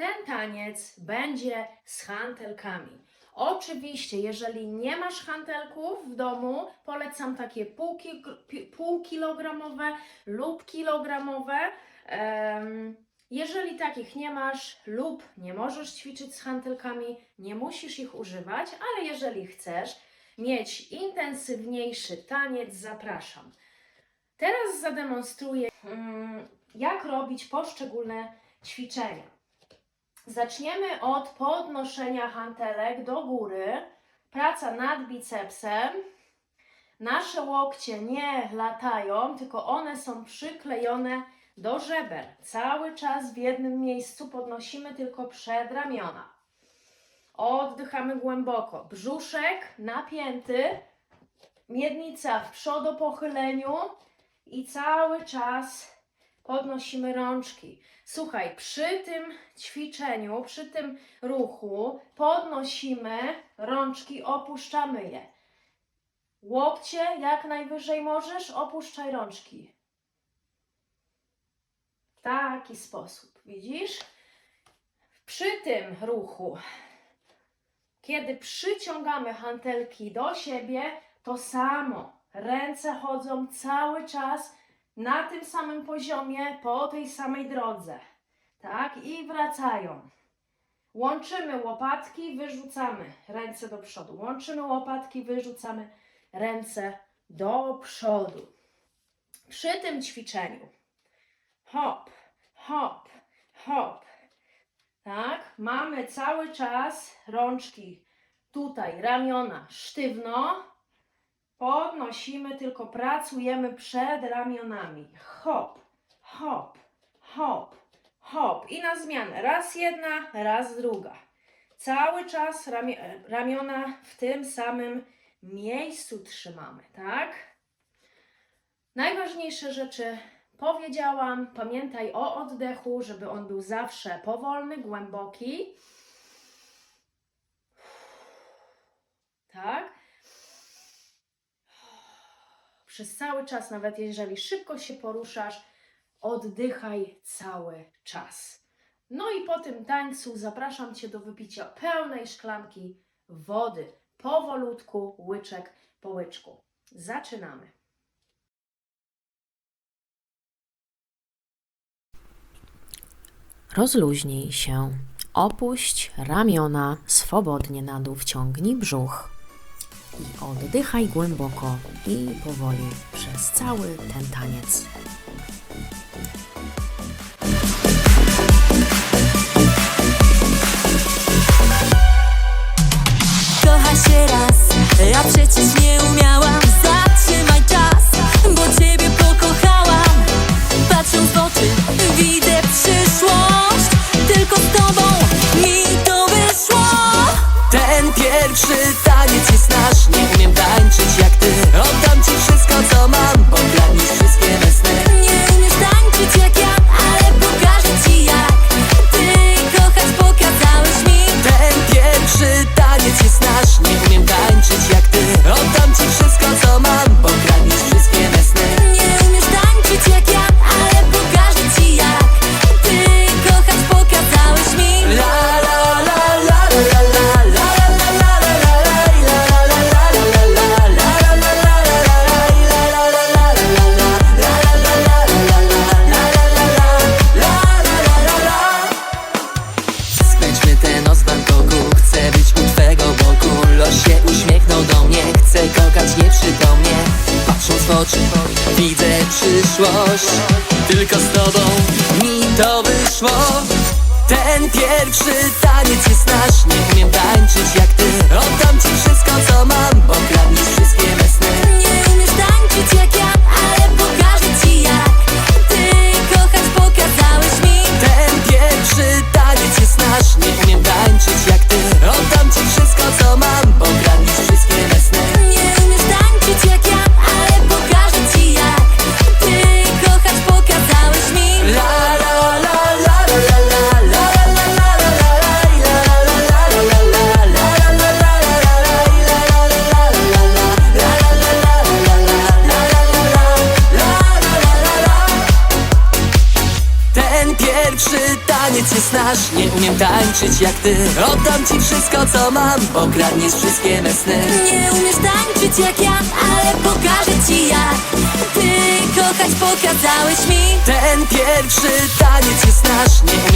Ten taniec będzie z hantelkami. Oczywiście, jeżeli nie masz hantelków w domu, polecam takie półkilogramowe lub kilogramowe. Jeżeli takich nie masz lub nie możesz ćwiczyć z hantelkami, nie musisz ich używać, ale jeżeli chcesz mieć intensywniejszy taniec, zapraszam. Teraz zademonstruję, mm, jak robić poszczególne ćwiczenia. Zaczniemy od podnoszenia hantelek do góry. Praca nad bicepsem. Nasze łokcie nie latają, tylko one są przyklejone do żeber. Cały czas w jednym miejscu podnosimy tylko przedramiona. Oddychamy głęboko. Brzuszek napięty, miednica w przodopochyleniu i cały czas podnosimy rączki. Słuchaj, przy tym ćwiczeniu, przy tym ruchu podnosimy rączki, opuszczamy je. Łokcie jak najwyżej możesz, opuszczaj rączki. W taki sposób, widzisz? Przy tym ruchu, kiedy przyciągamy hantelki do siebie, to samo. Ręce chodzą cały czas na tym samym poziomie, po tej samej drodze. Tak? I wracają. Łączymy łopatki, wyrzucamy ręce do przodu. Łączymy łopatki, wyrzucamy ręce do przodu. Przy tym ćwiczeniu hop, hop, hop. Tak? Mamy cały czas rączki tutaj, ramiona sztywno. Podnosimy, tylko pracujemy przed ramionami. Hop, hop, hop, hop. I na zmianę. Raz jedna, raz druga. Cały czas ramie, ramiona w tym samym miejscu trzymamy, tak? Najważniejsze rzeczy powiedziałam. Pamiętaj o oddechu, żeby on był zawsze powolny, głęboki. Tak? Przez cały czas, nawet jeżeli szybko się poruszasz, oddychaj cały czas. No i po tym tańcu zapraszam Cię do wypicia pełnej szklanki wody. Powolutku, łyczek po łyczku. Zaczynamy. Rozluźnij się. Opuść ramiona swobodnie na dół, wciągnij brzuch. I oddychaj głęboko i powoli przez cały ten taniec. Kocha się raz, ja przecież nie umiałam oczy Widzę przyszłość Tylko z tobą Mi to wyszło. Ten pierwszy taniec jest nasz Nie umiem tańczyć jak ty. Oddam ci wszystko Nie umiem tańczyć jak ty. Oddam ci wszystko co mam Bo kradniesz wszystkie me sny. Nie umiesz tańczyć jak ja, ale pokażę ci jak. Ty kochać pokazałeś mi. Ten pierwszy taniec jest nasz. Nie